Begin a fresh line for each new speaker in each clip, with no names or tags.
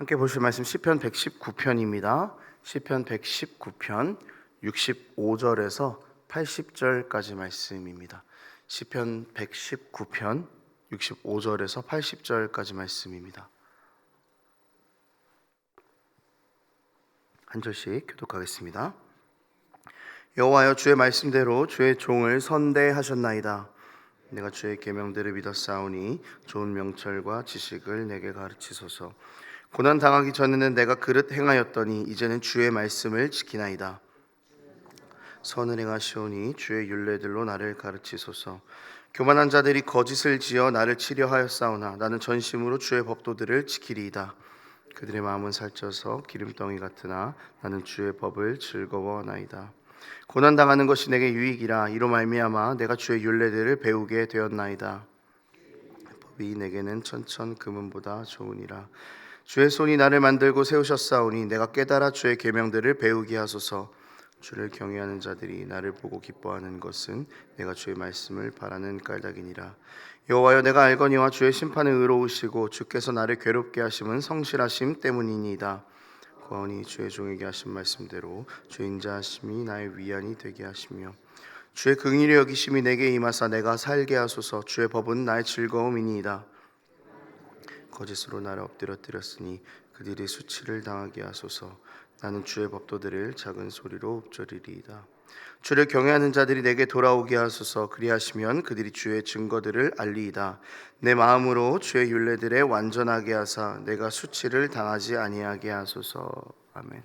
함께 보실 말씀 시편 119편입니다. 시편 119편 65절에서 80절까지 말씀입니다. 시편 119편 65절에서 80절까지 말씀입니다. 한 절씩 교독하겠습니다. 여호와여 주의 말씀대로 주의 종을 선대하셨나이다. 내가 주의 계명들을 믿었사오니 좋은 명철과 지식을 내게 가르치소서. 고난 당하기 전에는 내가 그릇 행하였더니 이제는 주의 말씀을 지키나이다. 선을 행하시오니 주의 율례들로 나를 가르치소서. 교만한 자들이 거짓을 지어 나를 치려 하였사오나 나는 전심으로 주의 법도들을 지키리이다. 그들의 마음은 살쪄서 기름덩이 같으나 나는 주의 법을 즐거워하나이다. 고난 당하는 것이 내게 유익이라 이로 말미암아 내가 주의 율례들을 배우게 되었나이다. 법이 내게는 천천 금은보다 좋으니라. 주의 손이 나를 만들고 세우셨사오니 내가 깨달아 주의 계명들을 배우게 하소서. 주를 경외하는 자들이 나를 보고 기뻐하는 것은 내가 주의 말씀을 바라는 깔닥이니라. 여호와여 내가 알거니와 주의 심판은 의로우시고 주께서 나를 괴롭게 하심은 성실하심 때문이니이다. 구하오니 주의 종에게 하신 말씀대로 주의 인자하심이 나의 위안이 되게 하시며 주의 긍휼히 여기심이 내게 임하사 내가 살게 하소서 주의 법은 나의 즐거움이니이다. 거짓으로 나를 엎드려뜨렸으니 그들이 수치를 당하게 하소서. 나는 주의 법도들을 작은 소리로 읊조리리이다. 주를 경외하는 자들이 내게 돌아오게 하소서. 그리하시면 그들이 주의 증거들을 알리이다. 내 마음으로 주의 율례들에 완전하게 하사 내가 수치를 당하지 아니하게 하소서. 아멘.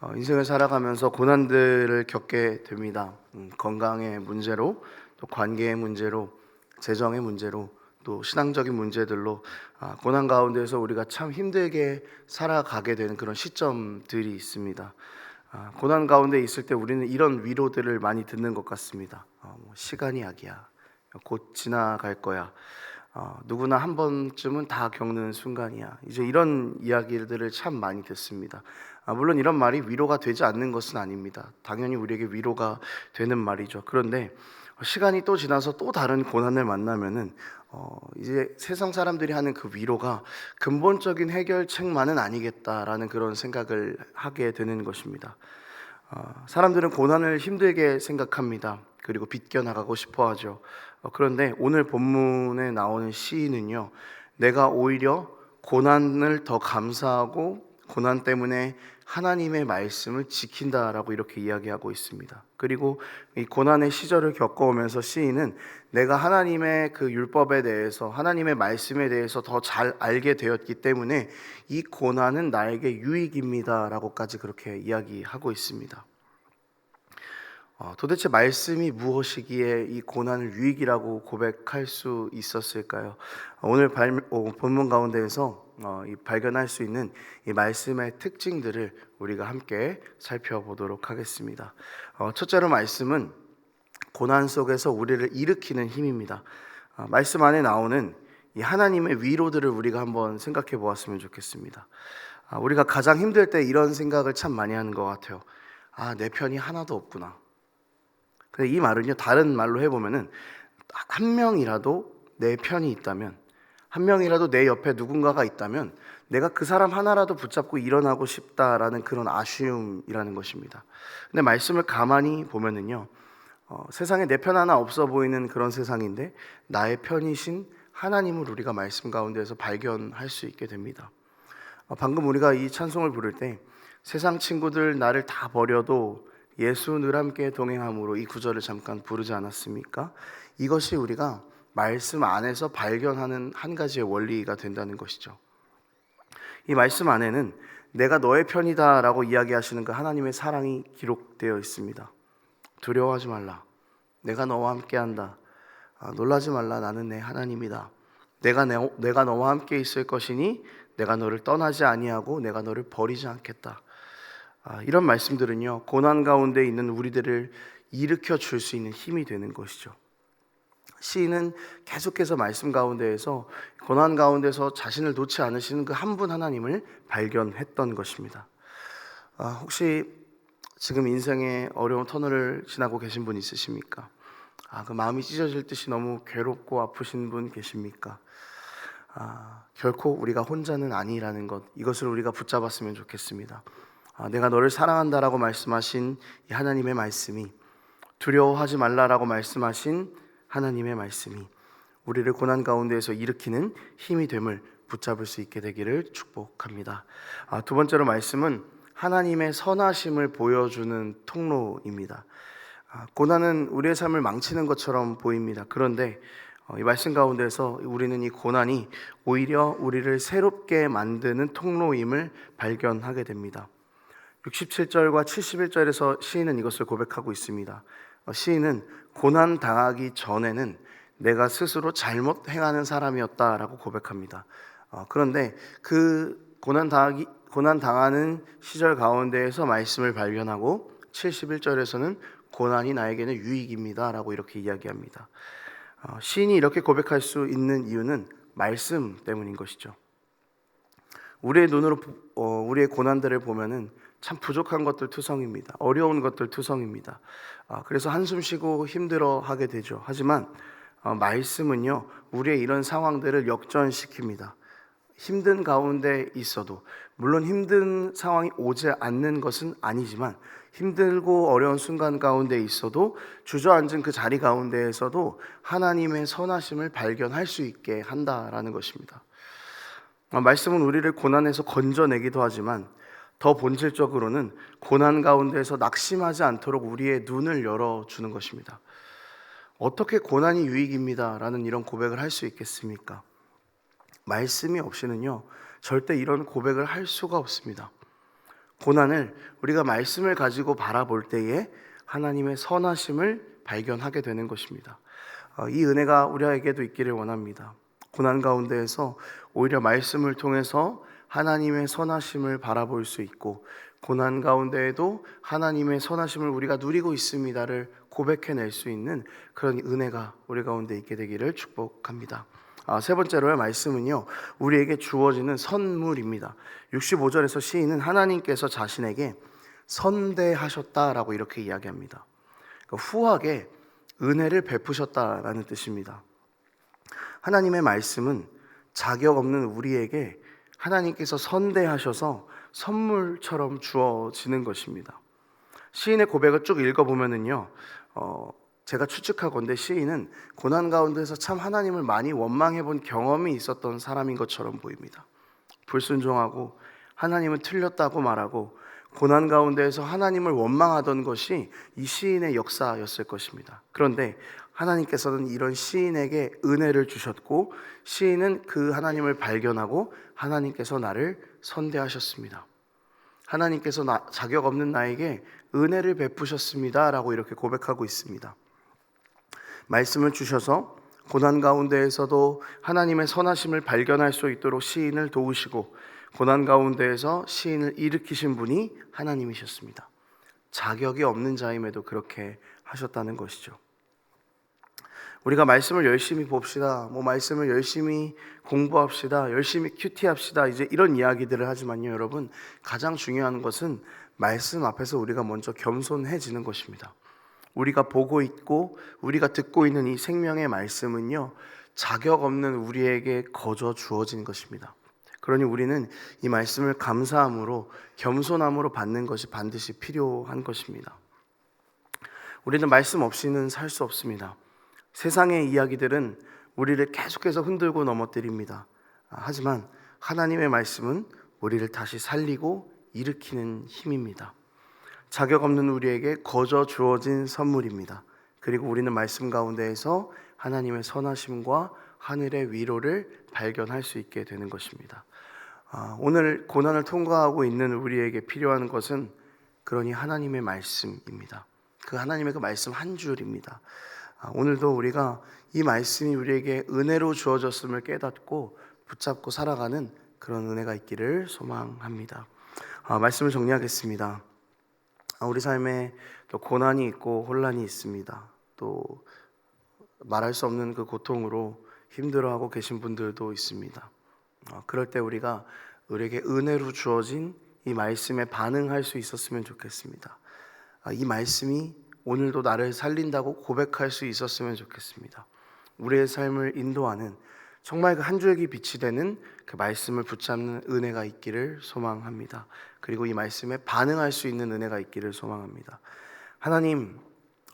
어, 인생을 살아가면서 고난들을 겪게 됩니다. 음, 건강의 문제로 또 관계의 문제로 재정의 문제로 또 신앙적인 문제들로 아, 고난 가운데서 우리가 참 힘들게 살아가게 되는 그런 시점들이 있습니다. 아, 고난 가운데 있을 때 우리는 이런 위로들을 많이 듣는 것 같습니다. 어, 뭐 시간이 약이야. 곧 지나갈 거야. 어, 누구나 한 번쯤은 다 겪는 순간이야. 이제 이런 이야기들을 참 많이 듣습니다. 아, 물론 이런 말이 위로가 되지 않는 것은 아닙니다. 당연히 우리에게 위로가 되는 말이죠. 그런데 시간이 또 지나서 또 다른 고난을 만나면은 어, 이제 세상 사람들이 하는 그 위로가 근본적인 해결책만은 아니겠다라는 그런 생각을 하게 되는 것입니다. 어, 사람들은 고난을 힘들게 생각합니다. 그리고 비껴나가고 싶어 하죠. 어, 그런데 오늘 본문에 나오는 시인은요, 내가 오히려 고난을 더 감사하고 고난 때문에 하나님의 말씀을 지킨다라고 이렇게 이야기하고 있습니다. 그리고 이 고난의 시절을 겪어오면서 시인은 내가 하나님의 그 율법에 대해서 하나님의 말씀에 대해서 더 잘 알게 되었기 때문에 이 고난은 나에게 유익입니다라고까지 그렇게 이야기하고 있습니다. 어, 도대체 말씀이 무엇이기에 이 고난을 유익이라고 고백할 수 있었을까요? 오늘 발, 어, 본문 가운데에서 어, 이 발견할 수 있는 이 말씀의 특징들을 우리가 함께 살펴보도록 하겠습니다. 어, 첫째로 말씀은 고난 속에서 우리를 일으키는 힘입니다. 어, 말씀 안에 나오는 이 하나님의 위로들을 우리가 한번 생각해 보았으면 좋겠습니다. 아, 우리가 가장 힘들 때 이런 생각을 참 많이 하는 것 같아요. 아, 내 편이 하나도 없구나. 근데 이 말은요, 다른 말로 해보면은 한 명이라도 내 편이 있다면, 한 명이라도 내 옆에 누군가가 있다면, 내가 그 사람 하나라도 붙잡고 일어나고 싶다라는 그런 아쉬움이라는 것입니다. 근데 말씀을 가만히 보면은요, 어, 세상에 내 편 하나 없어 보이는 그런 세상인데, 나의 편이신 하나님을 우리가 말씀 가운데서 발견할 수 있게 됩니다. 어, 방금 우리가 이 찬송을 부를 때, 세상 친구들 나를 다 버려도 예수 늘 함께 동행함으로 이 구절을 잠깐 부르지 않았습니까? 이것이 우리가 말씀 안에서 발견하는 한 가지의 원리가 된다는 것이죠. 이 말씀 안에는 내가 너의 편이다라고 이야기하시는 그 하나님의 사랑이 기록되어 있습니다. 두려워하지 말라. 내가 너와 함께한다. 아, 놀라지 말라. 나는 내 하나님이다. 내가 내, 내가 너와 함께 있을 것이니 내가 너를 떠나지 아니하고 내가 너를 버리지 않겠다. 아, 이런 말씀들은요, 고난 가운데 있는 우리들을 일으켜 줄 수 있는 힘이 되는 것이죠. 시인은 계속해서 말씀 가운데에서 고난 가운데서 자신을 놓지 않으시는 그 한 분 하나님을 발견했던 것입니다. 아, 혹시 지금 인생의 어려운 터널을 지나고 계신 분 있으십니까? 아, 그 마음이 찢어질 듯이 너무 괴롭고 아프신 분 계십니까? 아, 결코 우리가 혼자는 아니라는 것 이것을 우리가 붙잡았으면 좋겠습니다. 아, 내가 너를 사랑한다라고 말씀하신 이 하나님의 말씀이 두려워하지 말라라고 말씀하신 하나님의 말씀이 우리를 고난 가운데에서 일으키는 힘이 됨을 붙잡을 수 있게 되기를 축복합니다. 아, 두 번째로 말씀은 하나님의 선하심을 보여주는 통로입니다. 아, 고난은 우리의 삶을 망치는 것처럼 보입니다. 그런데 어, 이 말씀 가운데서 우리는 이 고난이 오히려 우리를 새롭게 만드는 통로임을 발견하게 됩니다. 67절과 71절에서 시인은 이것을 고백하고 있습니다. 어, 시인은 고난 당하기 전에는 내가 스스로 잘못 행하는 사람이었다라고 고백합니다. 어, 그런데 그 고난 당하기 고난 당하는 시절 가운데에서 말씀을 발견하고 71절에서는 고난이 나에게는 유익입니다라고 이렇게 이야기합니다. 어, 시인이 이렇게 고백할 수 있는 이유는 말씀 때문인 것이죠. 우리의 눈으로 어, 우리의 고난들을 보면은 참 부족한 것들 투성입니다. 어려운 것들 투성입니다. 아, 그래서 한숨 쉬고 힘들어 하게 되죠. 하지만 어, 말씀은요 우리의 이런 상황들을 역전시킵니다. 힘든 가운데 있어도 물론 힘든 상황이 오지 않는 것은 아니지만 힘들고 어려운 순간 가운데 있어도 주저앉은 그 자리 가운데에서도 하나님의 선하심을 발견할 수 있게 한다라는 것입니다. 아, 말씀은 우리를 고난에서 건져내기도 하지만 더 본질적으로는 고난 가운데에서 낙심하지 않도록 우리의 눈을 열어주는 것입니다. 어떻게 고난이 유익입니다라는 이런 고백을 할 수 있겠습니까? 말씀이 없이는요, 절대 이런 고백을 할 수가 없습니다. 고난을 우리가 말씀을 가지고 바라볼 때에 하나님의 선하심을 발견하게 되는 것입니다. 어, 이 은혜가 우리에게도 있기를 원합니다. 고난 가운데에서 오히려 말씀을 통해서 하나님의 선하심을 바라볼 수 있고 고난 가운데에도 하나님의 선하심을 우리가 누리고 있습니다를 고백해낼 수 있는 그런 은혜가 우리 가운데 있게 되기를 축복합니다. 아, 세 번째로의 말씀은요, 우리에게 주어지는 선물입니다. 65절에서 시인은 하나님께서 자신에게 선대하셨다라고 이렇게 이야기합니다. 그러니까 후하게 은혜를 베푸셨다라는 뜻입니다. 하나님의 말씀은 자격 없는 우리에게 하나님께서 선대하셔서 선물처럼 주어지는 것입니다. 시인의 고백을 쭉 읽어보면은요, 어, 제가 추측하건대 시인은 고난 가운데서 참 하나님을 많이 원망해 본 경험이 있었던 사람인 것처럼 보입니다. 불순종하고 하나님은 틀렸다고 말하고 고난 가운데에서 하나님을 원망하던 것이 이 시인의 역사였을 것입니다. 그런데 하나님께서는 이런 시인에게 은혜를 주셨고 시인은 그 하나님을 발견하고 하나님께서 나를 선대하셨습니다. 하나님께서 나, 자격 없는 나에게 은혜를 베푸셨습니다라고 이렇게 고백하고 있습니다. 말씀을 주셔서 고난 가운데에서도 하나님의 선하심을 발견할 수 있도록 시인을 도우시고 고난 가운데에서 시인을 일으키신 분이 하나님이셨습니다. 자격이 없는 자임에도 그렇게 하셨다는 것이죠. 우리가 말씀을 열심히 봅시다. 뭐 말씀을 열심히 공부합시다. 열심히 큐티합시다. 이제 이런 이야기들을 하지만요, 여러분. 가장 중요한 것은 말씀 앞에서 우리가 먼저 겸손해지는 것입니다. 우리가 보고 있고 우리가 듣고 있는 이 생명의 말씀은요. 자격 없는 우리에게 거저 주어진 것입니다. 그러니 우리는 이 말씀을 감사함으로 겸손함으로 받는 것이 반드시 필요한 것입니다. 우리는 말씀 없이는 살 수 없습니다. 세상의 이야기들은 우리를 계속해서 흔들고 넘어뜨립니다. 하지만 하나님의 말씀은 우리를 다시 살리고 일으키는 힘입니다. 자격 없는 우리에게 거저 주어진 선물입니다. 그리고 우리는 말씀 가운데에서 하나님의 선하심과 하늘의 위로를 발견할 수 있게 되는 것입니다. 아, 오늘 고난을 통과하고 있는 우리에게 필요한 것은 그러니 하나님의 말씀입니다. 그 하나님의 그 말씀 한 줄입니다. 아, 오늘도 우리가 이 말씀이 우리에게 은혜로 주어졌음을 깨닫고 붙잡고 살아가는 그런 은혜가 있기를 소망합니다. 아, 말씀을 정리하겠습니다. 아, 우리 삶에 또 고난이 있고 혼란이 있습니다. 또 말할 수 없는 그 고통으로 힘들어하고 계신 분들도 있습니다. 아, 그럴 때 우리가 우리에게 은혜로 주어진 이 말씀에 반응할 수 있었으면 좋겠습니다. 아, 이 말씀이 오늘도 나를 살린다고 고백할 수 있었으면 좋겠습니다. 우리의 삶을 인도하는 정말 그 한 줄기 빛이 되는 그 말씀을 붙잡는 은혜가 있기를 소망합니다. 그리고 이 말씀에 반응할 수 있는 은혜가 있기를 소망합니다. 하나님,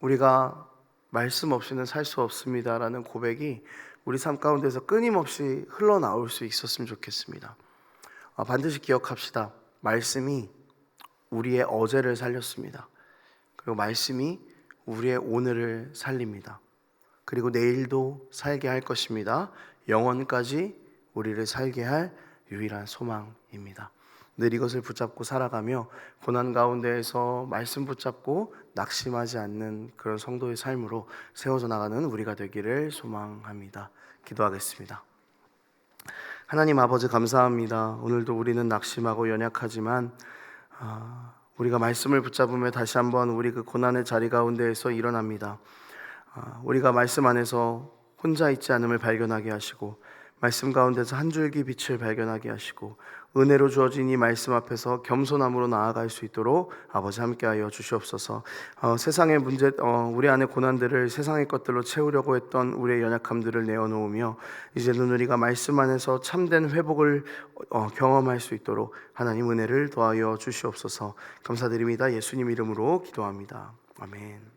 우리가 말씀 없이는 살 수 없습니다라는 고백이 우리 삶 가운데서 끊임없이 흘러나올 수 있었으면 좋겠습니다. 아, 반드시 기억합시다. 말씀이 우리의 어제를 살렸습니다. 그리고 말씀이 우리의 오늘을 살립니다. 그리고 내일도 살게 할 것입니다. 영원까지 우리를 살게 할 유일한 소망입니다. 늘 이것을 붙잡고 살아가며 고난 가운데에서 말씀 붙잡고 낙심하지 않는 그런 성도의 삶으로 세워져 나가는 우리가 되기를 소망합니다. 기도하겠습니다. 하나님 아버지 감사합니다. 오늘도 우리는 낙심하고 연약하지만 아, 우리가 말씀을 붙잡으며 다시 한번 우리 그 고난의 자리 가운데에서 일어납니다. 아, 우리가 말씀 안에서 혼자 있지 않음을 발견하게 하시고 말씀 가운데서 한 줄기 빛을 발견하게 하시고 은혜로 주어진 이 말씀 앞에서 겸손함으로 나아갈 수 있도록 아버지 함께하여 주시옵소서. 어, 세상의 문제, 어, 우리 안의 고난들을 세상의 것들로 채우려고 했던 우리의 연약함들을 내어놓으며 이제는 우리가 말씀 안에서 참된 회복을 어, 경험할 수 있도록 하나님 은혜를 더하여 주시옵소서. 감사드립니다. 예수님 이름으로 기도합니다. 아멘.